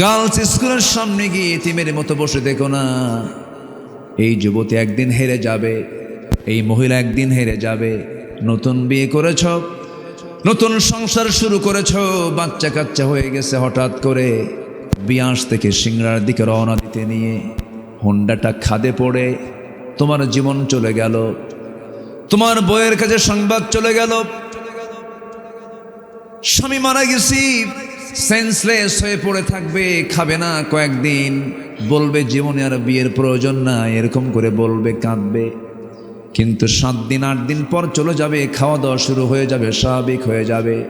Girls স্কুলের সামনে গিয়ে এতিমের মতো বসে দেখো না। এই যুবতী একদিন হেরে যাবে, এই মহিলা একদিন হেরে যাবে। নতুন বিয়ে করেছ, নতুন সংসার শুরু করেছ বাচ্চা কাচ্চা হয়ে গেছে হঠাৎ করে। বিয়াস থেকে সিংড়ার দিকে রওনা দিতে নিয়ে হোন্ডাটা খাদে পড়ে, তোমার জীবন চলে গেল। তোমার বইয়ের কাছে সংবাদ চলে গেল। স্বামী মারা গেছি সেন্সলেস হয়ে পড়ে থাকবে, খাবে না কয়েকদিন। বলবে জীবনে আর বিয়ের প্রয়োজন না এরকম করে বলবে, কাঁদবে। কিন্তু সাত দিন, আট দিন পর চলে যাবে, খাওয়া দাওয়া শুরু হয়ে যাবে, স্বাভাবিক হয়ে যাবে।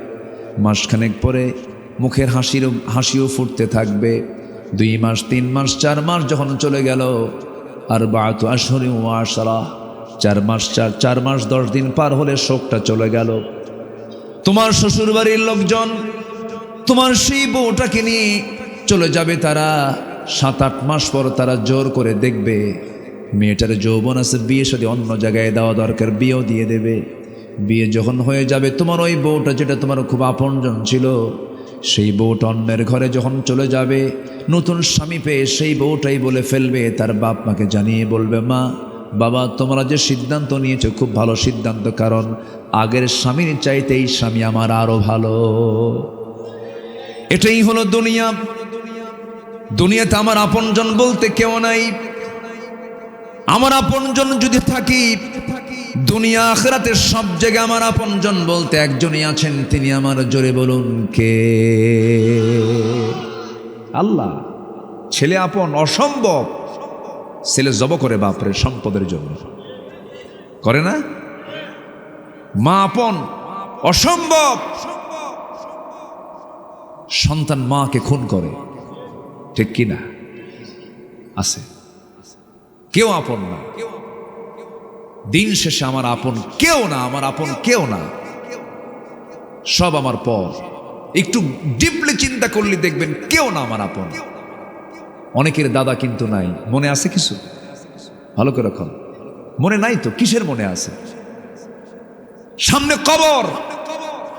মাসখানেক পরে মুখের হাসির, হাসিও ফুটতে থাকবে। দুই মাস, তিন মাস, চার মাস যখন চলে গেল আর বাত আসরে ও আসারা চার মাস, চার চার মাস, দশ দিন পার হলে শোকটা চলে গেল। তোমার শ্বশুর বাড়ির লোকজন তোমার সেই বউটাকে নিয়ে চলে যাবে তারা সাত, আট মাস পর তারা জোর করে দেখবে মেয়েটার যৌবন আছে, বিয়ে সাথে অন্য জায়গায় দেওয়া দরকার, বিয়েও দিয়ে দেবে। বিয়ে যখন হয়ে যাবে, তোমার ওই বউটা যেটা তোমার খুব আপনজন ছিল, সেই বউটা অন্যের ঘরে যখন চলে যাবে, নতুন স্বামী পেয়ে সেই বউটাই বলে ফেলবে, তার বাপ মাকে জানিয়ে বলবে, মা, বাবা, তোমরা যে সিদ্ধান্ত নিয়েছো, খুব ভালো সিদ্ধান্ত, কারণ আগের স্বামীর চাইতে এই স্বামী আমার আরও ভালো। এটাই হলো দুনিয়া। দুনিয়াতে আমার আপনজন বলতে কেউ নাই। আমার আপনজন যদি থাকি, দুনিয়া আখরাতের সব জায়গায় আমার আপনজন বলতে একজনই আছেন, তিনি আমার জোরে বলুন কে? আল্লাহ, ছেলে আপন অসম্ভব। ছেলে জব করে বাপরে সম্পদের জন্য। করে না? মা আপন অসম্ভব। সন্তান মাকে খুন করে। ঠিক কি না আছে। কেউ আপন না। দিন শেষে আমার আপন কেউ না, আমার আপন কেউ না। সব আমার পর। একটু ডিপলি চিন্তা করলে দেখবেন কেউ না আমার আপন। অনেকের দাদা কিন্তু নাই। মনে আছে কিছু? ভালো করে রাখুন মনে নাই তো? কিসের মনে আছে? সামনে কবর!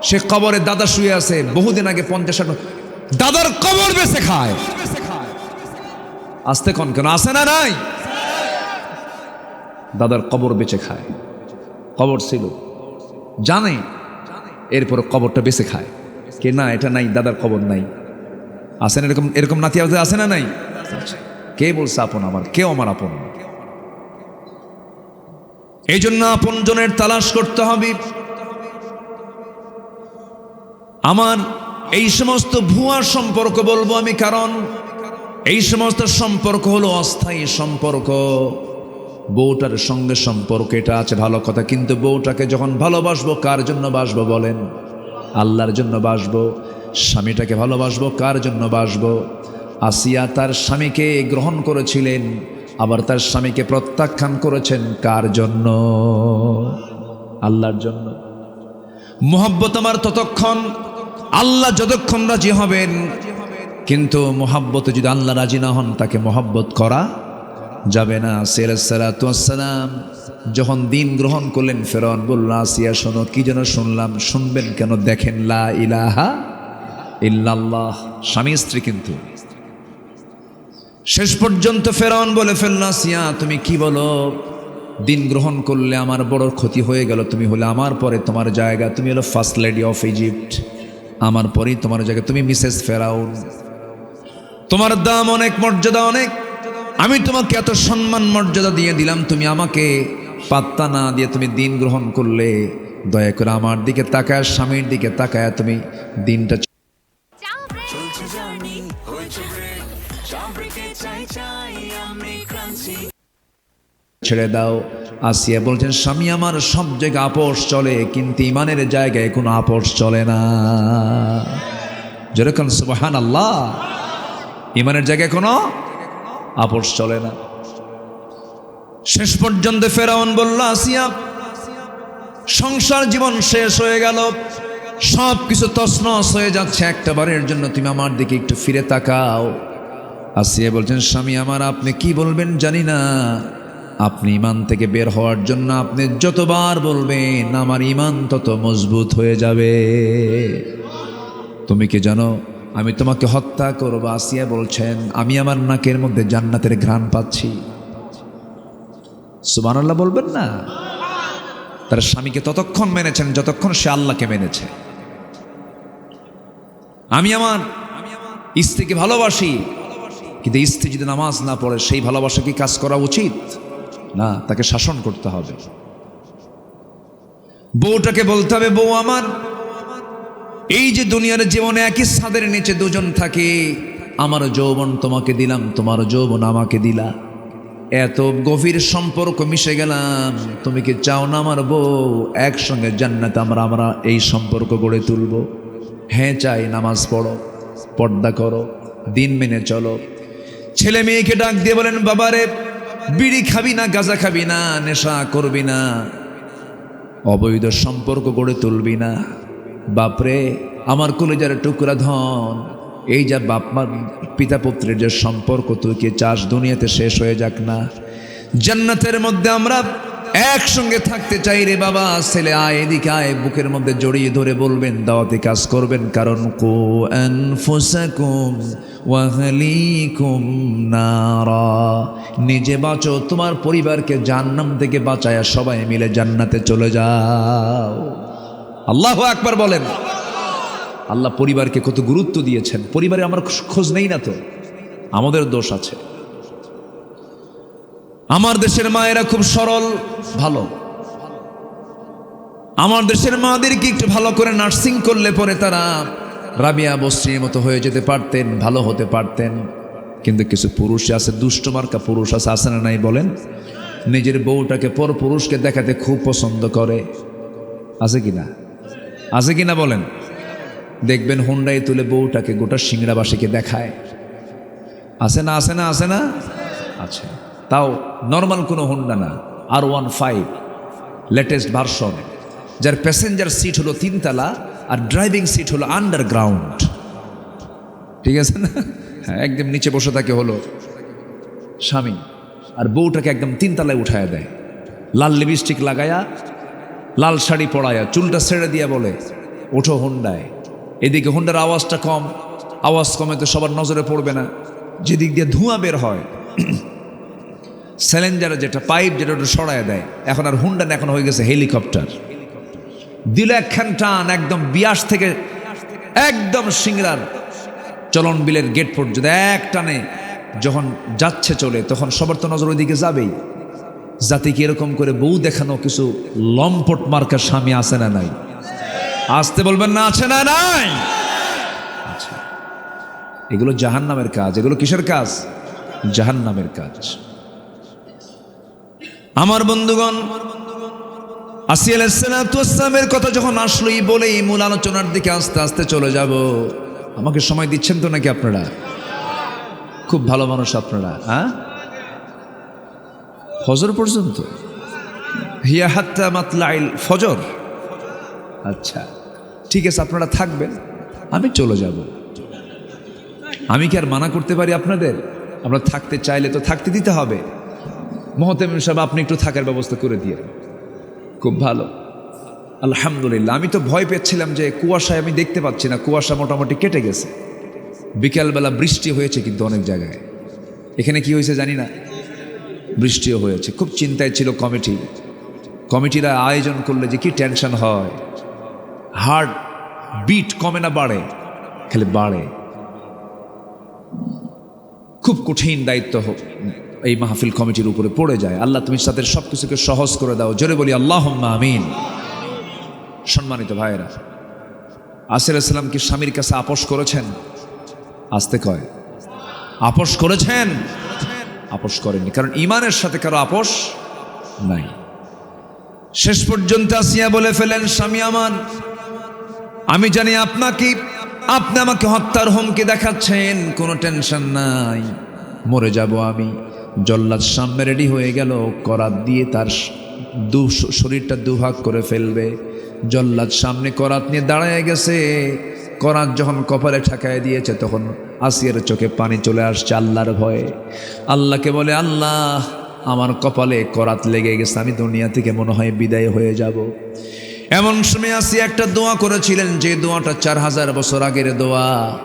সে কবরে দাদা শুয়ে আছে, বহুদিন আগে পঞ্চাশ ষাট দাদার কবর বেছে খায়। আসতে কন কেন আসে না নাই? দাদার কবর বেচে খায়। কবর ছিল। জানে? এরপর কবরটা বেছে খায়। কে না, এটা নাই, দাদার কবর নাই। আসে না এরকম এরকম নাতি আসে না নাই। কে বলছে আপন আমার? কেউ আমার আপন এই জন্য আপন জনের তালাশ করতে হবে। আমার এই সমস্ত ভুয়া সম্পর্ক বলব আমি, কারণ এই সমস্ত সম্পর্ক হলো অস্থায়ী সম্পর্ক। বউটার সঙ্গে সম্পর্ক এটা আছে ভালো কথা, কিন্তু বউটাকে যখন ভালোবাসবো, কার জন্য বাসবো বলেন? আল্লাহর জন্য বাসবো? স্বামীটাকে ভালোবাসবো, কার জন্য বাসবো? আসিয়া তার স্বামীকে গ্রহণ করেছিলেন, আবার তার স্বামীকে প্রত্যাখ্যান করেছেন, কার জন্য? আল্লাহর জন্য। মোহাব্বত আমার ততক্ষণ আল্লাহ যতক্ষণ রাজি হবেন, কিন্তু মোহাব্বতে যদি আল্লাহ রাজি না হন, তাকে মোহাব্বত করা যাবে না। সেরাসালাম যখন দিন গ্রহণ করলেন ফেরন বলল, আসিয়া শোনো, কি যেন শুনলাম, শুনবেন কেন? দেখেন, লা ইলাহা ইল্লাল্লাহ। স্বামী, স্ত্রী কিন্তু। শেষ পর্যন্ত ফেরাউন বলে ফেলল সিয়া তুমি কি বলো? দিন গ্রহণ করলে আমার বড় ক্ষতি হয়ে গেল। তুমি হলে আমার পরে তোমার জায়গা। তুমি হলো ফার্স্ট লেডি অফ ইজিপ্ট। আমার পরেই তোমার জায়গায় তুমি মিসেস ফেরাউন। তোমার দাম অনেক মর্যাদা অনেক। আমি তোমাকে এত সম্মান মর্যাদা দিয়ে দিলাম তুমি আমাকে পাত্তা না দিয়ে তুমি দিন গ্রহণ করলে। দয়া করে আমার দিকে তাকায় স্বামীর দিকে তাকায় তুমি দিনটা ছেড়ে দাও। আসিয়া বলছেন, স্বামী, আমার সব জায়গায় আপোষ চলে, কিন্তু ইমানের জায়গায় কোনো আপোষ চলে না। যেরকম সুবাহান আল্লাহ ইমানের জায়গায় কোনো আপোষ চলে না। শেষ পর্যন্ত ফেরাউন বলল, আসিয়া, সংসার জীবন শেষ হয়ে গেল, সব কিছু তছনছ হয়ে যাচ্ছে, একটা বারের জন্য তুমি আমার দিকে একটু ফিরে তাকাও। আসিয়া বলছেন, স্বামী, আমার আপনি কি বলবেন জানি না আপনি ইমান থেকে বের হওয়ার জন্য আপনি যতবার বলবেন, আমার ইমান তত মজবুত হয়ে যাবে। তুমি কি জানো, আমি তোমাকে হত্যা করব, আসিয়া বলছেন, আমি আমার নাকের মধ্যে জান্নাতের ঘ্রাণ পাচ্ছি। সুবহানাল্লাহ বলবেন না। তার স্বামীকে ততক্ষণ মেনেছেন যতক্ষণ সে আল্লাহকে মেনেছে। আমি আমার স্ত্রীকে ভালোবাসি, কিন্তু স্ত্রী যদি নামাজ না পড়ে, সেই ভালোবাসা কি কাজ করা উচিত? না, তাকে শাসন করতে হবে। বউটাকে বলতে হবে, বউ আমার, এই যে দুনিয়ার জীবনে একই ছাদের নিচে দুজন থাকে আমার যৌবন তোমাকে দিলাম তোমার যৌবন আমাকে দিলা। এত গভীর সম্পর্ক মিশে গেলাম, তুমি কি চাও না আমার বউ? একসঙ্গে জান্নাতে আমরা আমরা এই সম্পর্ক গড়ে তুলবো। হ্যাঁ চাই, নামাজ পড়ো, পর্দা করো, দিন মেনে চলো। ছেলে মেয়েকে ডাক দিয়ে বলেন, বাবারে বিড়ি খাবি না, গাঁজা খাবি না, নেশা করবি না। অবৈধ সম্পর্ক গড়ে তুলবি না। বাপরে, আমার কলেজার টুকরা ধন, এই যা বাপ মা, পিতা পুত্রের যে সম্পর্ক, তুই কি চাষ দুনিয়াতে শেষ হয়ে যাক না? জান্নাতের মধ্যে আমরা একসঙ্গে থাকতে চাই রে বাবা, ছেলে আয়, এদিকে আয়, বুকের মধ্যে জড়িয়ে ধরে বলবেন, দাওয়াতি কাজ করবেন, কারণ কো আনফুসাকুম ওয়াহলিকুম নারা। নিজে বাঁচো, তোমার পরিবারকে জান্নাম থেকে বাঁচায়া সবাই মিলে জান্নাতে চলে যাও। আল্লাহ আকবার বলেন। আল্লাহ পরিবারকে কত গুরুত্ব দিয়েছেন। পরিবারে আমার খোঁজ নেই না তো? আমাদের দোষ আছে। আমার দেশের মায়েরা খুব সরল, ভালো। আমার দেশের মাদেরকে একটু ভালো করে নার্সিং করলে পরে তারা রাবিয়া বস্ত্রীর মতো হয়ে যেতে পারতেন, ভালো হতে পারতেন। কিন্তু কিছু পুরুষ আছে, দুষ্ট মার্কা পুরুষ আছে আছে না নাই বলেন? নিজের বউটাকে পর পুরুষকে দেখাতে খুব পছন্দ করে। আছে কি না? আছে কি না বলেন? দেখবেন হুন্ডাই তুলে বউটাকে গোটা সিংড়াবাসীকে দেখায়। আছে না আছে না আছে না? আছে তাও নর্মাল কোনো হুন্ডা না আর ওয়ান ফাইভ লেটেস্ট ভার্সন যার প্যাসেঞ্জার সিট হলো তিনতলা আর ড্রাইভিং সিট হলো আন্ডারগ্রাউন্ড ঠিক আছে না? হ্যাঁ একদম নিচে বসে থাকে হলো স্বামী আর বউটাকে একদম তিনতলায় উঠায় দেয়। লাল লিপস্টিক লাগায়া, লাল শাড়ি পরায়া, চুলটা ছেড়ে দিয়া বলে, ওঠো হুন্ডায় এদিকে হুন্ডার আওয়াজটা কম, আওয়াজ কমে তো সবার নজরে পড়বে না। যেদিক দিয়ে ধোঁয়া বের হয় স্যালেঞ্জারে যেটা পাইপ যেটা ওটা সরায় দেয়। এখন আর হুন্ডা না, এখন হয়ে গেছে হেলিকপ্টার দিল একখান টান, একদম বিয়াস থেকে, একদম সিংড়ার চলন বিলের গেট পর্যন্ত। এক টানে যখন যাচ্ছে চলে, তখন সবার তো নজর ওইদিকে যাবেই। যাতে কি এরকম করে বউ দেখানো কিছু লম্পট মার্কার স্বামী আছে না নাই? আসতে বলবেন না, আছে না নাই? আচ্ছা। এগুলো জাহান নামের কাজ। এগুলো কিসের কাজ? জাহান নামের কাজ। আমার বন্ধুগণ আসি আলাইসালামের কথা যখন আসলো আসলোই বলেই মূল আলোচনার দিকে আস্তে আস্তে চলে যাব। আমাকে সময় দিচ্ছেন তো নাকি আপনারা? খুব ভালো মানুষ আপনারা হ্যাঁ? ফজর পর্যন্ত? হিয়া হাত্তা মাতলাইল ফজর। আচ্ছা ঠিক আছে, আপনারা থাকবেন, আমি চলে যাব। আমি কি আর মানা করতে পারি আপনাদের? আমরা থাকতে চাইলে তো থাকতে দিতে হবে। মহতেম সাহেব, আপনি একটু থাকার ব্যবস্থা করে দিয়ে খুব ভালো। আলহামদুলিল্লাহ, আমি তো ভয় পেয়েছিলাম যে কুয়াশায় আমি দেখতে পাচ্ছি না, কুয়াশা মোটামুটি কেটে গেছে। বিকেলবেলা বৃষ্টি হয়েছে কিন্তু অনেক জায়গায়। এখানে কি হয়েছে জানি না? বৃষ্টিও হয়েছে। খুব চিন্তায় ছিল কমিটি। কমিটিরা আয়োজন করলে যে কি টেনশন হয়। হার্ট বিট কমে না বাড়ে, খালি বাড়ে। খুব কঠিন দায়িত্ব এই মাহফিল কমিটির উপরে পড়ে যায়। আল্লাহ তুমি তাদের সব কিছুকে সহজ করে দাও। জোরে বলি আল্লাহ আমিন। সম্মানিত ভাইয়েরা, আসির ইসলাম কি স্বামীর কাছে আপোষ করেছেন? আসতে কয়। আপোষ করেছেন? আপোষ করেননি। কারণ ইমানের সাথে কারও আপোষ নাই। শেষ পর্যন্ত আসিয়া বলে ফেলেন, স্বামী আমার, আমি জানি আপনাকে, আপনি আমাকে হত্যার হুমকি দেখাচ্ছেন, কোনো টেনশন নাই, মরে যাব আমি। জল্লাদ সামনে রেডি হয়ে গেল, করাত দিয়ে তার দু, শরীরটা দুভাগ করে ফেলবে। জল্লাদ সামনে করাত নিয়ে দাঁড়ায় গেছে। করাত যখন কপালে ঠেকায় দিয়েছে, তখন আসিয়ার চোখে পানি চলে আসছে আল্লাহর ভয়ে। আল্লাহকে বলে, আল্লাহ, আমার কপালে করাত লেগে গেছে, আমি দুনিয়া থেকে মনে হয় বিদায় হয়ে যাব। এমন সময় আসি একটা দোয়া করেছিলেন, যে দোয়াটা চার হাজার বছর আগের দোয়া।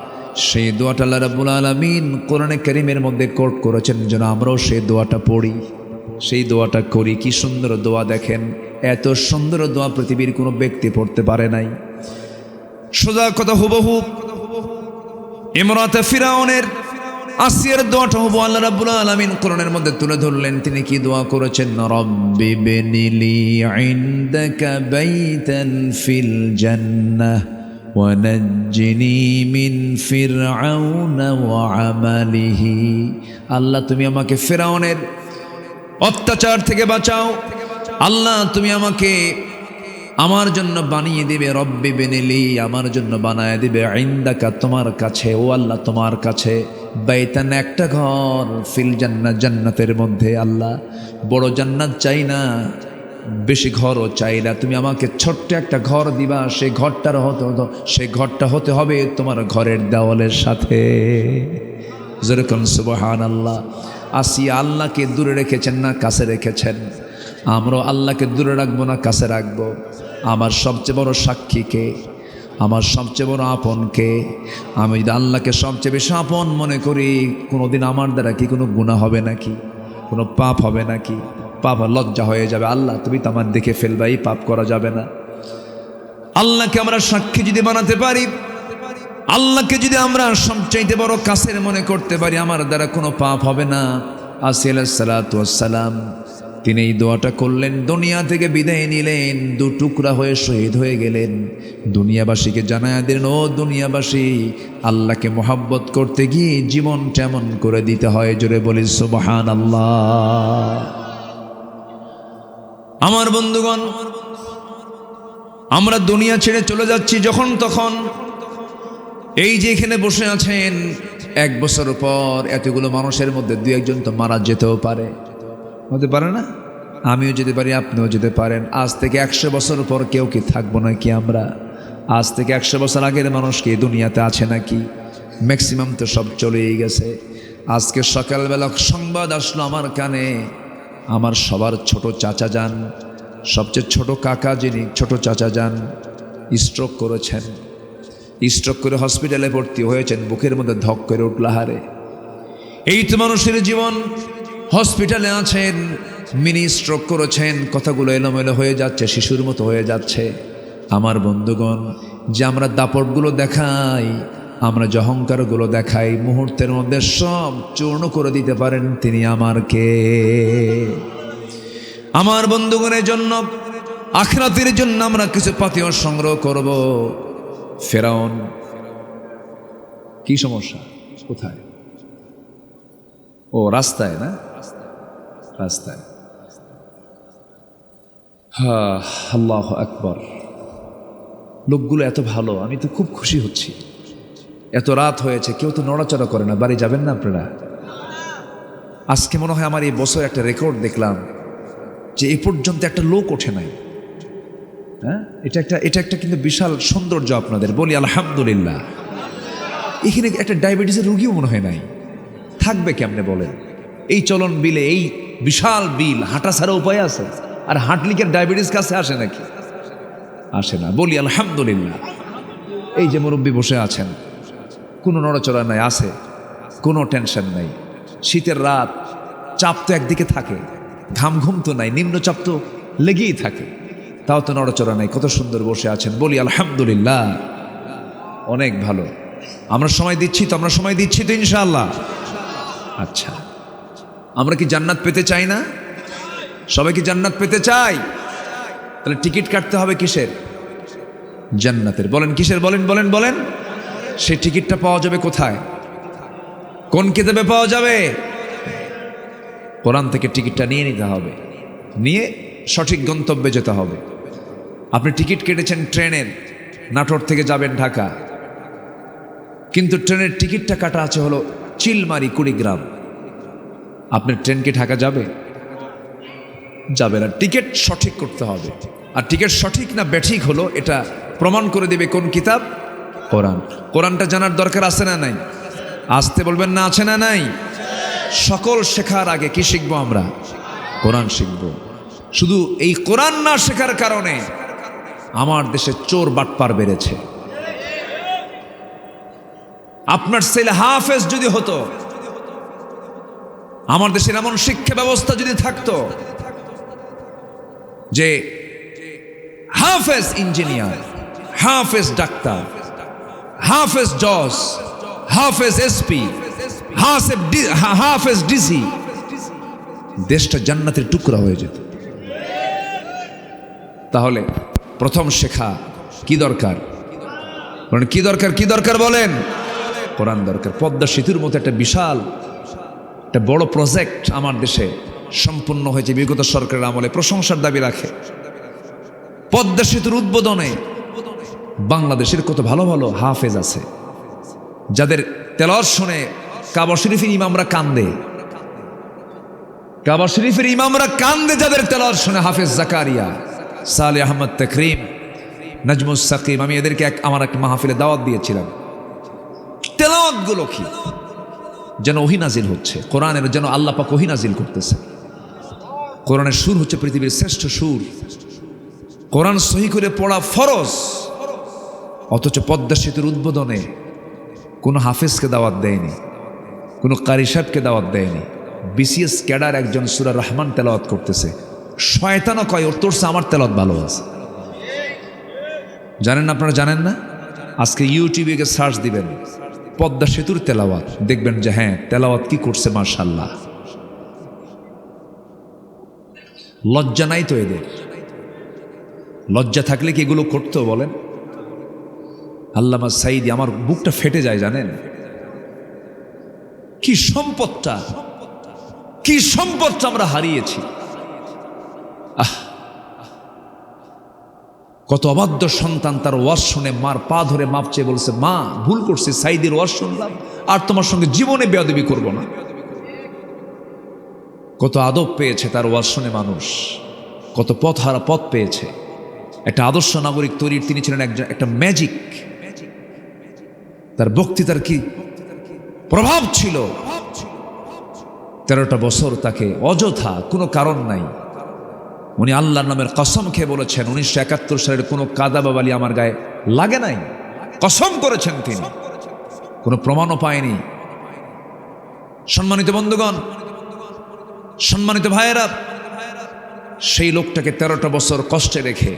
সেই দোয়াটা আল্লাহ রাব্বুল আলামিন কোরআনে কারিমের মধ্যে কোট করেছেন, যেন আমরাও সেই দোয়াটা পড়ি। সেই দোয়াটা করি, কি সুন্দর দোয়া দেখেন, এত সুন্দর দোয়া পৃথিবীর কোনো ব্যক্তি পড়তে পারে নাই। সোজা কথা হুবহু, ইমরাতে ফিরাউনের আসিয়ার দোয়াটা হব আল্লাহ রাব্বুল আলামিন কোরআনের মধ্যে তুলে ধরলেন, তিনি কি দোয়া করেছেন? রব্বি বিনিলি ইনদাকা বাইতান ফিল জান্নাহ। ওয়ানাজ্জিনি মিন ফিরআউন ওয়া আমালিহি আল্লাহ, তুমি আমাকে ফেরাউনের অত্যাচার থেকে বাঁচাও। আল্লাহ, তুমি আমাকে আমার জন্য বানিয়ে দিবে, রব্বে বেনেলি, আমার জন্য বানায় দিবে। আইন্দাকা তোমার কাছে, ও আল্লাহ, তোমার কাছে। বেতান একটা ঘর, ফিল জান্নাত, জান্নাতের মধ্যে। আল্লাহ, বড় জান্নাত চাই না। বেশি ঘরও চাই না। তুমি আমাকে ছোট্ট একটা ঘর দিবা সেই ঘরটার হতে হতো সেই ঘরটা হতে হবে তোমার ঘরের দেওয়ালের সাথে। যেরকম সুবহান আল্লাহ আসিয়া আল্লাহকে দূরে রেখেছেন না কাছে রেখেছেন? আমরাও আল্লাহকে দূরে রাখব না কাছে রাখব? আমার সবচেয়ে বড় সাক্ষীকে আমার সবচেয়ে বড় আপনকে আমি যদি আল্লাহকে সবচেয়ে বেশি আপন মনে করি, কোনোদিন আমার দ্বারা কি কোনো গুণা হবে নাকি? কোনো পাপ হবে নাকি? পাপ লজ্জা হয়ে যাবে। আল্লাহ, তুমি তো আমার দেখে ফেলবা, এই পাপ করা যাবে না। আল্লাহকে আমরা সাক্ষী যদি বানাতে পারি, আল্লাহকে যদি আমরা সবচাইতে বড় কাছের মনে করতে পারি, আমার দ্বারা কোনো পাপ হবে না। আসি সালাম তিনি এই দোয়াটা করলেন, দুনিয়া থেকে বিদায় নিলেন, দু টুকরা হয়ে শহীদ হয়ে গেলেন। দুনিয়াবাসীকে জানায় দিলেন, ও দুনিয়াবাসী, আল্লাহকে মোহাব্বত করতে গিয়ে জীবন তেমন করে দিতে হয়, জোরে বলি সুবহান আল্লাহ আমার বন্ধুগণ, আমরা দুনিয়া ছেড়ে চলে যাচ্ছি যখন তখন। এই যে এখানে বসে আছেন, এক বছর পর এতগুলো মানুষের মধ্যে দু একজন তো মারা যেতেও পারে। হতে পারে না? আমিও যেতে পারি, আপনিও যেতে পারেন। আজ থেকে একশো বছর পর কেউ কি থাকব না কি আমরা? আজ থেকে একশো বছর আগের মানুষ কি দুনিয়াতে আছে নাকি? ম্যাক্সিমাম তো সব চলেই গেছে। আজকে সকালবেলা সংবাদ আসলো আমার কানে। আমার সবার ছোট চাচা যান, সবচেয়ে ছোট কাকা যিনি ছোট চাচা যান স্ট্রোক করেছেন। স্ট্রোক করে হসপিটালে ভর্তি হয়েছেন, বুকের মধ্যে ধক করে উঠল, হারে। এই তো মানুষের জীবন হসপিটালে আছেন, মিনি স্ট্রোক করেছেন, কথাগুলো এলোমেলো হয়ে যাচ্ছে, শিশুর মতো হয়ে যাচ্ছে। আমার বন্ধুগণ, যে আমরা দাপটগুলো দেখাই আমরা যে দেখাই, মুহূর্তের মধ্যে সব চূর্ণ করে দিতে পারেন তিনি আমার কে আমার বন্ধুগণের জন্য, আখরাতের জন্য আমরা কিছু পাতীয় সংগ্রহ করব। ফেরাউন, কি সমস্যা? কোথায়? ও, রাস্তায় না? রাস্তায়। হা, আল্লাহ আকবর। লোকগুলো এত ভালো, আমি তো খুব খুশি হচ্ছি। এত রাত হয়েছে, কেউ তো নড়াচড়া করে না, বাড়ি যাবেন না আপনারা? আজকে মনে হয় আমার এই বছর একটা রেকর্ড দেখলাম যে এ পর্যন্ত একটা লোক ওঠে নাই। হ্যাঁ? এটা একটা এটা একটা কিন্তু বিশাল সৌন্দর্য আপনাদের, বলি আলহামদুলিল্লাহ। এখানে একটা ডায়াবেটিসের রুগীও মনে হয় নাই। থাকবে কেমনে বলেন? এই চলন বিলে, এই বিশাল বিল, হাঁটা ছাড়া উপায় আছে? আর হাঁটলিকের ডায়াবেটিস কাছে আসে নাকি? আসে না, বলি আলহামদুলিল্লাহ। এই যে মুরব্বী বসে আছেন কোনো নড়াচড়া নাই, আছে। কোনো টেনশন নাই। শীতের রাত, চাপ তো একদিকে থাকে ঘাম ঘুম তো নাই, নিম্নচাপ তো লেগেই থাকে। তাও তো নড়াচড়া নাই, কত সুন্দর বসে আছেন। বলি, আলহামদুলিল্লাহ, অনেক ভালো। আমরা সময় দিচ্ছি তো, আমরা সময় দিচ্ছি তো, ইনশাআল্লাহ। আচ্ছা। আমরা কি জান্নাত পেতে চাই না? সবাই কি জান্নাত পেতে চাই তাহলে টিকিট কাটতে হবে কিসের? জান্নাতের। বলেন কিসের? বলেন বলেন বলেন। সেই টিকিটটা পাওয়া যাবে কোথায়? কোন কিতাবে পাওয়া যাবে? কোরআন থেকে টিকিটটা নিয়ে নিতে হবে। নিয়ে সঠিক গন্তব্যে যেতে হবে। আপনি টিকিট কেটেছেন ট্রেনের, নাটোর থেকে যাবেন ঢাকা। কিন্তু ট্রেনের টিকিটটা কাটা আছে হলো চিলমারি, কুড়িগ্রাম। আপনার ট্রেন কি ঢাকা যাবে? যাবে না। টিকিট সঠিক করতে হবে। আর টিকিট সঠিক না ব্যাঠিক হলো, এটা প্রমাণ করে দেবে কোন কিতাব? কোরআন। কোরআনটা জানার দরকার আছে না নাই? আসতে বলবেন না, আছে না নাই? সকল শেখার আগে কি শিখব আমরা? কোরআন শিখব। শুধু এই কোরআন না শেখার কারণে আমার দেশে চোর বাটপার বেড়েছে। আপনার ছেলে হাফেজ যদি হতো, আমার দেশের এমন শিক্ষা ব্যবস্থা যদি থাকতো যে হাফেজ ইঞ্জিনিয়ার, হাফেজ ডাক্তার হাফেজ জজ হাফেজ এসপি হাফেজ হাফেজ ডিসি দেশটা জান্নাতের টুকরা হয়ে যেত। তাহলে প্রথম শেখা কি দরকার? বলেন, কি দরকার কি দরকার বলেন? কোরআন দরকার। পদ্মা সেতুর মতো একটা বিশাল, একটা বড় প্রজেক্ট আমার দেশে সম্পূর্ণ হয়েছে। বিগত সরকারের আমলে প্রশংসার দাবি রাখে। পদ্মা সেতুর উদ্বোধনে বাংলাদেশের কত ভালো ভালো হাফেজ আছে, যাদের তেলর শুনে কাবা শরীফের ইমামরা কান্দে। কাবা শরীফের ইমামরা কান্দে যাদের তেলর শুনে হাফেজ জাকারিয়া, সালে আহমদ তকরিম, নাজমুস সাকিম আমি এদেরকে এক আমার এক মাহফিলে দাওয়াত দিয়েছিলাম। তেলাওয়াতগুলো কি? যেন ওহিনাজিল হচ্ছে, কোরআনের যেন আল্লাহ পাক ওহিনাজিল করতেছে। কোরআনের সুর হচ্ছে পৃথিবীর শ্রেষ্ঠ সুর। কোরআন সহি করে পড়া ফরজ। অথচ পদ্মা সেতুর উদ্বোধনে কোনো হাফেজকে দাওয়াত দেয়নি, কোনো কারি সাহেবকে দাওয়াত দেয়নি। বিসিএস ক্যাডার একজন সুরা রহমান তেলাওয়াত করতেছে। শয়তানও কয়, ওর তোরছে আমার তেলাওয়াত ভালো আছে। জানেন আপনারা জানেন না? আজকে ইউটিউবে গিয়ে সার্চ দিবেন, পদ্মা সেতুর তেলাওয়াত। দেখবেন যে হ্যাঁ তেলাওয়াত কি করছে মার্শাল্লাহ লজ্জা নাই তো এদের? লজ্জা থাকলে কি এগুলো করতো বলেন? আল্লামা সাইদি, আমার বুকটা ফেটে যায়, জানেন? কি সম্পদটা কি সম্পদটা আমরা হারিয়েছি। আহ, কত অবাধ্য সন্তান তার ওয়াজ শুনে, মার পা ধরে মাপ চেয়ে বলছে, মা, ভুল করছে, সাইদির ওয়াজ শুনলাম, আর তোমার সঙ্গে জীবনে বেয়াদবি করব না। কত আদব পেয়েছে তার ওয়াজ শুনে মানুষ, কত পথ হারা পথ পেয়েছে। একটা আদর্শ নাগরিক তৈরির, তিনি ছিলেন একজন, একটা ম্যাজিক। তার বক্তৃতার কি প্রভাব ছিল? তেরোটা বছর তাকে অযথা কোনো কারণ নাই। উনি আল্লাহর নামের কসম খেয়ে বলেছেন, উনিশশো একাত্তর সালের কোনো কাদা বাবালি আমার গায়ে লাগে নাই। কসম করেছেন তিনি। কোনো প্রমাণও পায়নি। সম্মানিত বন্ধুগণ, সম্মানিত ভাইয়েরা, সেই লোকটাকে তেরোটা বছর কষ্টে রেখে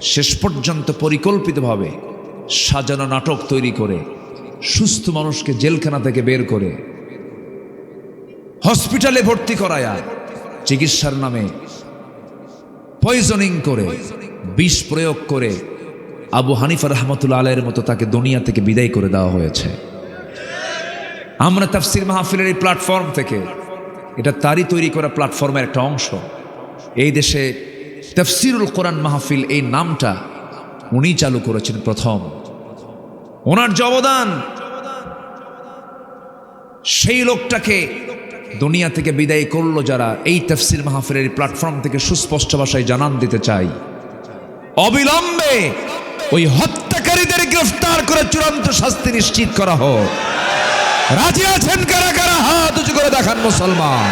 শেষ পর্যন্ত পরিকল্পিতভাবে সাজানো নাটক তৈরি করে সুস্থ মানুষকে জেলখানা থেকে বের করে হসপিটালে ভর্তি করায়া চিকিৎসার নামে পয়জনিং করে, বিষ প্রয়োগ করে আবু হানিফা রহমতুল্লা আলের মতো তাকে দুনিয়া থেকে বিদায় করে দেওয়া হয়েছে। আমরা তাফসির মাহফিলের এই প্ল্যাটফর্ম থেকে এটা তারই তৈরি করা প্ল্যাটফর্মের একটা অংশ। এই দেশে তফসিরুল কোরআন মাহফিল এই নামটা উনি চালু করেছেন প্রথম। ওনার যে অবদান সেই লোকটাকে দুনিয়া থেকে বিদায় করল যারা এই তফসির মাহফিলের প্ল্যাটফর্ম থেকে সুস্পষ্ট ভাষায় জানান দিতে চাই। অবিলম্বে ওই হত্যাকারীদের গ্রেফতার করে চূড়ান্ত শাস্তি নিশ্চিত করা হোক। রাজি আছেন কারা কারা? হাত উঁচু করে দেখান মুসলমান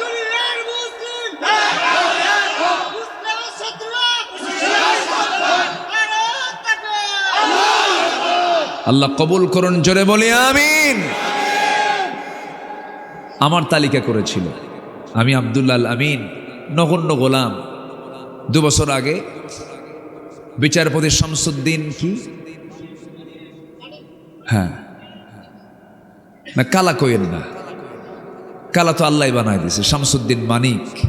দুনিয়ার মুসলিম মুসলিম শত্রু ভারত তাকে আল্লাহ কবুল করুন, জোরে বলি, আমিন। আমার তালিকা করেছিল। আমি আব্দুল্লাল আমিন, নগণ্য গোলাম। দু বছর আগে বিচারপতি শামসুদ্দিন কি? হ্যাঁ। না, কালা কইেন না। কালা তো আল্লাহ বানায় দিছে, শামসুদ্দিন মানিক।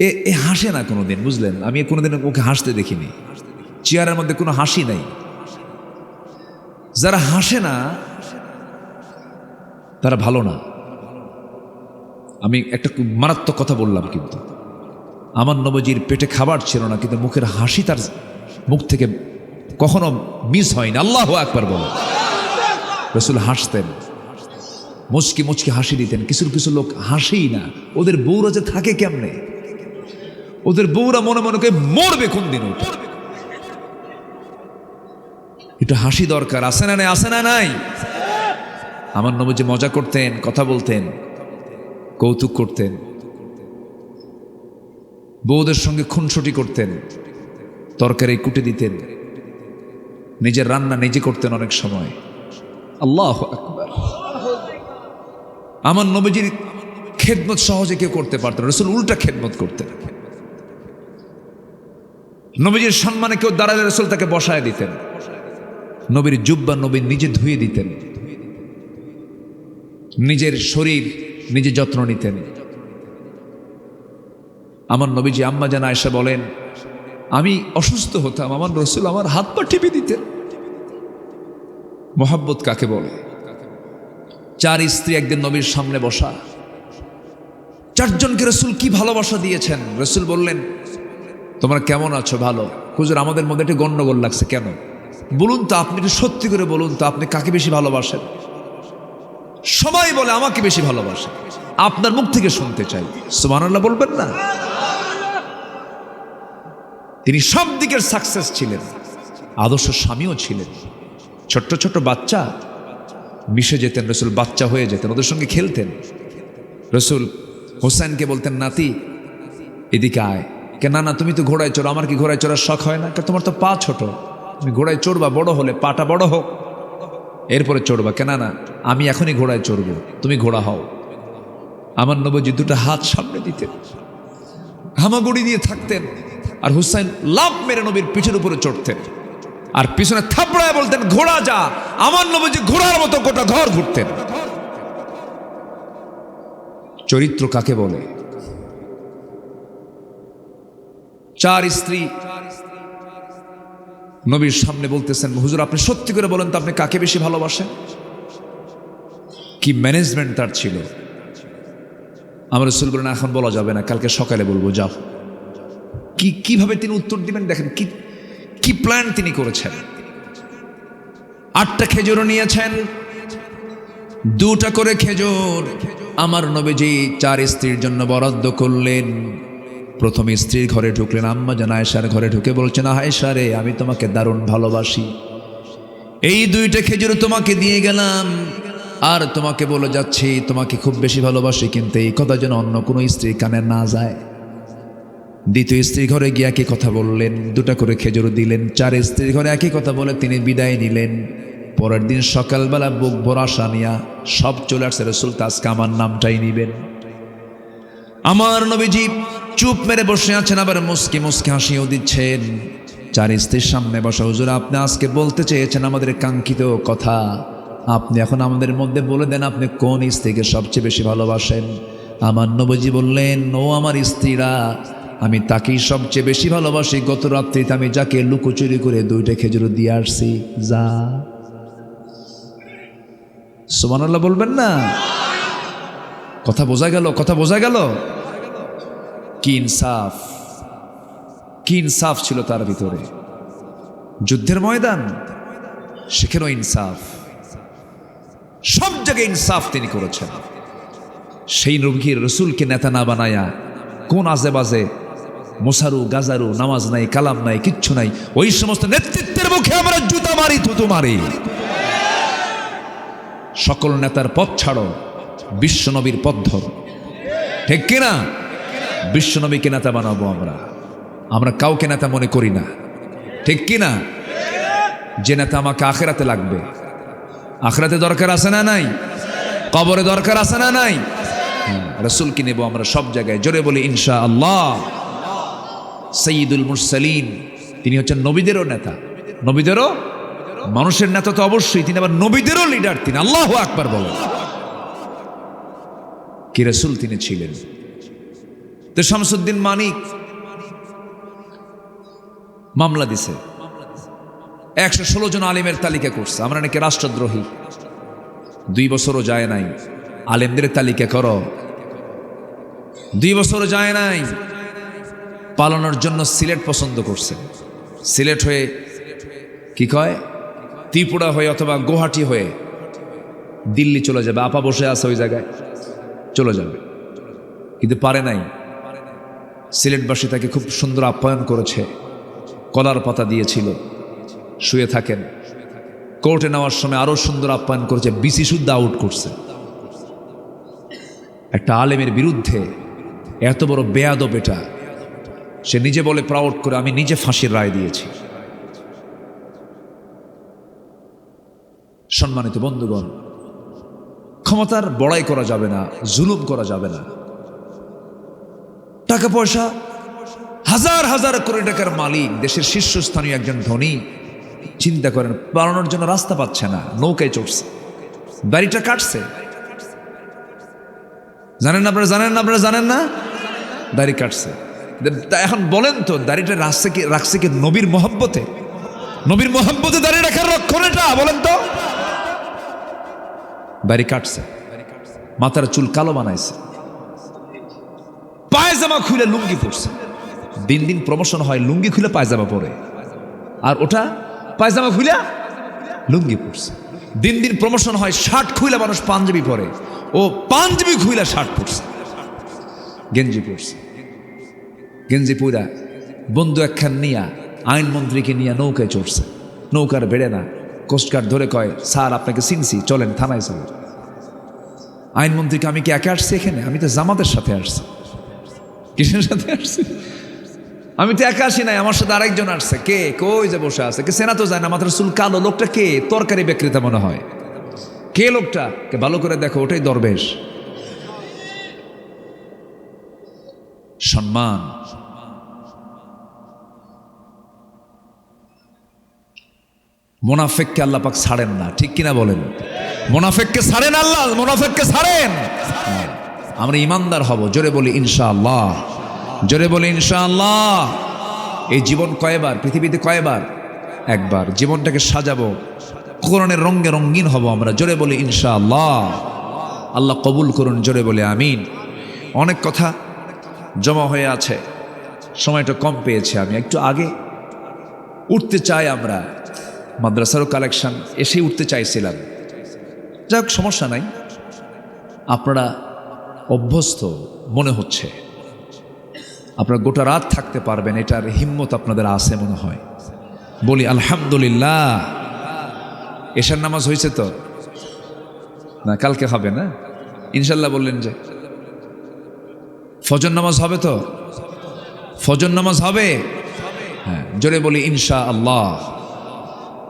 এ এ হাসে না কোনোদিন, বুঝলেন? আমি কোনোদিন ওকে হাসতে দেখিনি। চেয়ারের মধ্যে কোনো হাসি নাই। যারা হাসে না, তারা ভালো না। আমি একটা মারাত্মক কথা বললাম কিন্তু। আমার নবজির পেটে খাবার ছিল না, কিন্তু মুখের হাসি তার মুখ থেকে কখনো মিস হয়নি। আল্লাহ একবার বলো। রসুল হাসতেন, মুচকি মুচকি হাসি দিতেন। কিছু কিছু লোক হাসেই না। ওদের বউরা যে থাকে কেমনে? ওদের বউরা মনে মনে করে মরবে কোন দিন ওটা? একটু হাসি দরকার। আছে না নাই? আছে না নাই? আমার নবীজি মজা করতেন, কথা বলতেন, কৌতুক করতেন। বউদের সঙ্গে খুনসুটি করতেন, তরকারি কুটে দিতেন। নিজের রান্না নিজে করতেন অনেক সময়। আল্লাহ আমার নবীজির খেদমত সহজে কেউ করতে পারতেন। রসুল উল্টা খেদমত করতেন। নবীজির সম্মানে কেউ দাঁড়ালে রসুল তাকে বসায় দিতেন। নবীর জুব্বা নবী নিজে ধুয়ে দিতেন। নিজের শরীর নিজে যত্ন নিতেন। আমার নবীজি আম্মা জানা এসে বলেন, আমি অসুস্থ হতাম, আমার রসুল আমার হাত পা টিপে দিতেন। মোহাব্বত কাকে বলে? চার স্ত্রী একদিন নবীর সামনে বসা। চারজনকে রসুল কি ভালোবাসা দিয়েছেন? রসুল বললেন, তোমরা কেমন আছো? ভালো? হুজুর, আমাদের মধ্যে একটু গণ্ডগোল লাগছে, কেন? বলুন তো, আপনি একটু সত্যি করে বলুন তো, আপনি কাকে বেশি ভালোবাসেন? সবাই বলে, আমাকে বেশি ভালোবাসে। আপনার মুখ থেকে শুনতে চাই। সুবহানাল্লাহ বলবেন না? তিনি সব দিকের সাকসেস ছিলেন। আদর্শ স্বামীও ছিলেন। ছোট্ট ছোট্ট বাচ্চা। মিশে যেতেন, রসুল বাচ্চা হয়ে যেতেন, ওদের সঙ্গে খেলতেন। রসুল হোসেনকে বলতেন, নাতি, এদিকে আয়। কে না না, তুমি তো ঘোড়ায় চড়ো, আমার কি ঘোড়ায় চড়ার শখ হয় না? তোমার তো পা ছোট। ঘোড়ায় চড়বা বড় হলে পাটা বড় হোক। এরপরে চড়বা কেন না আমি এখনই ঘোড়ায় চড়বো, তুমি ঘোড়া হও। আমার নবজি দুটো হাত সামনে দিতেন, হামাগুড়ি দিয়ে থাকতেন, আর হুসাইন লাভ মেরে নবীর পিঠের উপরে চড়তেন। আর পিছনে থাপড়ায় বলতেন, ঘোড়া যা, আমার নবজি ঘোড়ার মতো গোটা ঘর ঘুরতেন। চরিত্র কাকে বলে? চার স্ত্রী নবীর সামনে বলতেছেন, হুজুর, আপনি সত্যি করে বলেন তো আপনি কাকে বেশি ভালোবাসেন? কি ম্যানেজমেন্ট তার ছিল? আমার রসুল বলেন, এখন বলা যাবে না, কালকে সকালে বলব, যাও। কি, কীভাবে তিনি উত্তর দিবেন? দেখেন, কি কি প্ল্যান তিনি করেছেন? আটটা খেজুরও নিয়েছেন, দুটা করে খেজুর। আমার নবীজি চার স্ত্রীর জন্য বরাদ্দ করলেন। প্রথম স্ত্রীর ঘরে ঢুকলেন, আম্মা যেন আয়েশার ঘরে ঢুকে বলছেন আয়েশা রে, আমি তোমাকে দারুণ ভালোবাসি। এই দুইটা খেজুর তোমাকে দিয়ে গেলাম। আর তোমাকে বলে যাচ্ছি, তোমাকে খুব বেশি ভালোবাসি, কিন্তু এই কথা যেন অন্য কোনো স্ত্রীর কানে না যায়। দ্বিতীয় স্ত্রী ঘরে গিয়ে একই কথা বললেন, দুটা করে খেজুর দিলেন, চার স্ত্রীর ঘরে একই কথা বলে তিনি বিদায় নিলেন। পরের দিন সকালবেলা বুক ভরা সানিয়া সব চলে আসছে, রসুল আজকে আমার নামটাই নিবেন। আমার নবীজি চুপ মেরে বসে আছেন, আবার মুসকি মুসকি হাসিও দিচ্ছেন। চার স্ত্রীর সামনে বসা হুজুর, আপনি আজকে বলতে চেয়েছেন আমাদের কাঙ্ক্ষিত কথা। আপনি এখন আমাদের মধ্যে বলে দেন আপনি কোন স্ত্রীকে সবচেয়ে বেশি ভালোবাসেন। আমার নবজি বললেন, ও আমার স্ত্রীরা, আমি তাকেই সবচেয়ে বেশি ভালোবাসি। গত রাত্রিতে আমি যাকে লুকোচুরি করে দুইটা খেজুর দিয়ে আসছি। যা। সুবহানাল্লাহ বলবেন না? কথা বোঝা গেল, কথা বোঝা গেল? কি ইনসাফ? কি ইনসাফ ছিল তার ভিতরে? যুদ্ধের ময়দান, সেখানেও ইনসাফ। সব জায়গায় ইনসাফ তিনি করেছেন। সেই নবীর রসুলকে নেতা না বানায়া কোন আজে বাজে মোসারু, গাজারু, নামাজ নাই, কালাম নাই, কিচ্ছু নাই, ওই সমস্ত নেতৃত্বের মুখে আমরা জুতা মারি, থুতু মারি। সকল নেতার পথ ছাড়ো। বিশ্বনবীর পথ ধরো ঠিক কিনা? বিশ্বনবীকে নেতা বানাবো আমরা? আমরা কাউকে নেতা মনে করি না। ঠিক কিনা? যে নেতা আমাকে আখেরাতে লাগবে। আখরাতে দরকার আছে না নাই? কবরে দরকার আছে না নাই? রসুলকে নেব আমরা সব জায়গায়। জোরে বলি ইনশা আল্লাহ সঈদুল মুরসালিন, তিনি হচ্ছেন নবীদেরও নেতা। নবীদেরও? মানুষের নেতা তো অবশ্যই, তিনি আবার নবীদেরও লিডার তিনি। আল্লাহ আকবার বলেন। কি রসুল তিনি ছিলেন? তো শামসুদ্দিন মানিক মামলা দিছে। একশো ষোলো জন আলিমের তালিকা করছে। আমরা নাকি রাষ্ট্রদ্রোহী। দুই বছরও যায় নাই। আলেমদের তালিকা করো। দুই বছরও যায় নাই। পালানোর জন্য সিলেট পছন্দ করছে। সিলেট হয়ে কি কয়? ত্রিপুরা হয়ে অথবা গুয়াহাটি হয়ে দিল্লি চলে যাবে। আপা বসে আছে ওই জায়গায়। চলে যাবে। কিন্তু পারে নাই। সিলেটবাসী তাকে খুব সুন্দর আপ্যায়ন করেছে। কলার পাতা দিয়েছিল। শুয়ে থাকেন। কোর্টে নেওয়ার সময় আরও সুন্দর আপ্যায়ন করেছে। বিসি শুদ্ধ আউট করছে। একটা আলেমের বিরুদ্ধে এত বড় বেয়াদব এটা। সে নিজে বলে প্রাউড করে, আমি নিজে ফাঁসির রায় দিয়েছি। সম্মানিত বন্ধুগণ ক্ষমতার বড়াই করা যাবে না, জুলুম করা যাবে না। টাকা পয়সা, হাজার হাজার কোটি টাকার মালিক, দেশের শীর্ষস্থানীয় একজন ধনী। চিন্তা করেন, পালানোর জন্য রাস্তা পাচ্ছে না, নৌকায় চড়ছে। দাড়িটা কাটছে। জানেন না আপনারা, জানেন না আপনারা, জানেন না? দাড়ি কাটছে। এখন বলেন তো, দাড়িটা রাখছে কি রাখছে কি নবীর মোহাব্বতে? নবীর মোহাব্বতে দাঁড়িয়ে রাখার রক্ষণ এটা, বলেন তো। দাড়ি কাটছে মাথার চুল কালো বানাইছে। পায়জামা খুলে লুঙ্গি পরছে। দিন দিন প্রমোশন হয়, লুঙ্গি খুলে পায়জামা পরে। আর ওটা পায়জামা খুলে লুঙ্গি পরছে। দিন দিন প্রমোশন হয়, শার্ট খুইলা মানুষ পাঞ্জাবি পরে। ও পাঞ্জাবি খুইলা শার্ট পরছে। গেঞ্জি পরছে। গেঞ্জি পুরা বন্ধু একখান নিয়া, আইনমন্ত্রীকে নিয়ে নৌকায় চড়ছে। নৌকার বেড়ে না। কোস্টগার্ড ধরে কয়, স্যার, আপনাকে চিনছি, চলেন থানায় চলেন আইনমন্ত্রীকে আমি কি একা আসছি এখানে? আমি তো জামাতের সাথে আসছি। কিসের সাথে আসছি? আমি তো একা আসি নাই, আমার সাথে আরেকজন আসছে। কে? কই যে বসে আছে? কে? সেনা তো যায় না, মাত্র চুল কালো। লোকটা কে? তরকারি বিক্রেতা মনে হয়। কে লোকটা? কে? ভালো করে দেখো, ওটাই দরবেশ। সম্মান। মোনাফেককে আল্লাহ পাক ছাড়েন না, ঠিক কিনা বলেন? মোনাফেককে ছাড়েন আল্লাহ, মোনাফেককে ছাড়েন। আমরা ইমানদার হব, জোরে বলি ইনশাআল্লাহ। জোরে বলি ইনশাআল্লাহ। এই জীবন কয়বার, পৃথিবীতে কয়বার? একবার। জীবনটাকে সাজাবো, কোরআনের রঙে রঙিন হব আমরা, জোরে বলি ইনশাআল্লাহ। আল্লাহ কবুল করুন, জোরে বলে আমিন। অনেক কথা জমা হয়ে আছে, সময়টা কম পেয়েছি আমি। একটু আগে উঠতে চাই আমরা মাদ্রাসারও কালেকশন এসে উঠতে চাইছিলাম। যাক, সমস্যা নাই। আপনারা অভ্যস্ত, মনে হচ্ছে। আপনারা গোটা রাত থাকতে পারবেন, এটার হিম্মত আপনাদের আছে মনে হয়। বলি, আলহামদুলিল্লাহ। এশার নামাজ হয়েছে তো? না, কালকে হবে না? ইনশাল্লাহ বললেন যে। ফজর নামাজ হবে তো? ফজর নামাজ হবে? হ্যাঁ জোরে বলি ইনশা আল্লাহ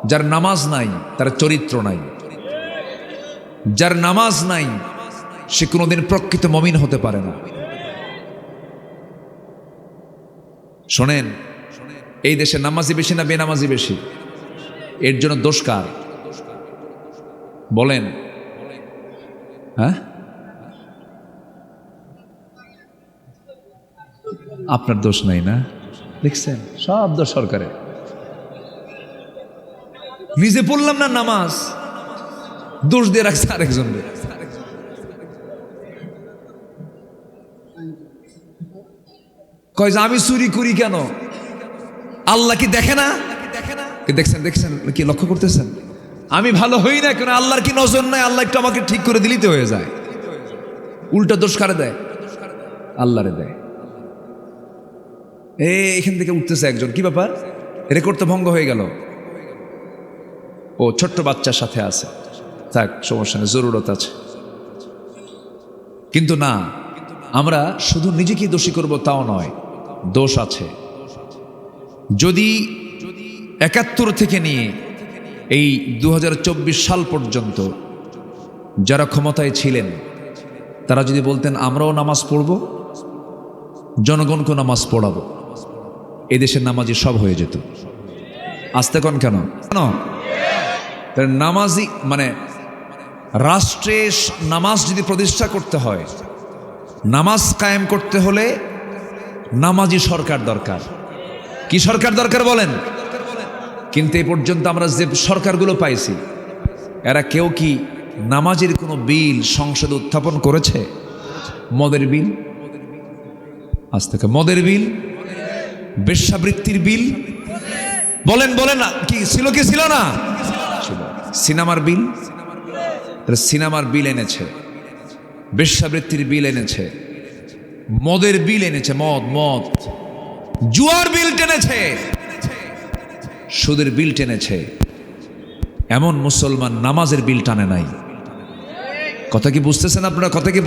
যার নামাজ নাই, তার চরিত্র নাই। যার নামাজ নাই, সে কোনোদিন প্রকৃত মমিন হতে পারে না। শোনেন, এই দেশে নামাজি বেশি না বেনামাজি বেশি? এর জন্য দোষ কার? বলেন। হ্যাঁ? আপনার দোষ নাই না? দেখছেন, সব দোষ সরকারের। নিজে পড়লাম না নামাজ? দোষ দিয়ে রাখছে আরেকজন কয় যে, আমি চুরি করি কেন? আল্লাহ কি দেখে না? দেখছেন দেখছেন, কি লক্ষ্য করতেছেন? আমি ভালো হই না কেন? আল্লাহর কি নজর নাই? আল্লাহ একটু আমাকে ঠিক করে দিলিতে হয়ে যায়। উল্টা দোষ কারে দেয়? আল্লাহরে দেয়। এ, এখান থেকে উঠতেছে একজন। কি ব্যাপার? রেকর্ড তো ভঙ্গ হয়ে গেল। ও ছোট্ট বাচ্চার সাথে আছে। থাক, সমস্যা নেই, জরুরত আছে। কিন্তু না, আমরা শুধু নিজেকেই দোষী করব তাও নয়, দোষ আছে। যদি একাত্তর থেকে নিয়ে এই দু হাজার চব্বিশ সাল পর্যন্ত যারা ক্ষমতায় ছিলেন, তারা যদি বলতেন, আমরাও নামাজ পড়ব জনগণকে নামাজ পড়াবো। এদেশের নামাজি সব হয়ে যেত। আসতে কন কেন? কেন? নামাজি মানে রাষ্ট্রে নামাজ যদি প্রতিষ্ঠা করতে হয়, নামাজ কায়েম করতে হলে নামাজি সরকার দরকার। কি সরকার দরকার বলেন? কিন্তু এই পর্যন্ত আমরা যে সরকারগুলো পাইছি, এরা কেউ কি নামাজের কোনো বিল সংসদে উত্থাপন করেছে? মদের বিল? আজ থেকে মদের বিল? বেশ্যাবৃত্তির বিল? বলেন বলেন, কি ছিল কি ছিল না? সিনেমার বিল? সিনেমার বিল এনেছে। বেশ্যাবৃত্তির বিল এনেছে। মদের বিল এনেছে, মদ মদ। জুয়ার বিল টেনেছে। সুদের বিল টেনেছে। এমন মুসলমান নামাজের বিল টানে নাই। কথা কি বুঝতেছেন আপনারা? কথা কি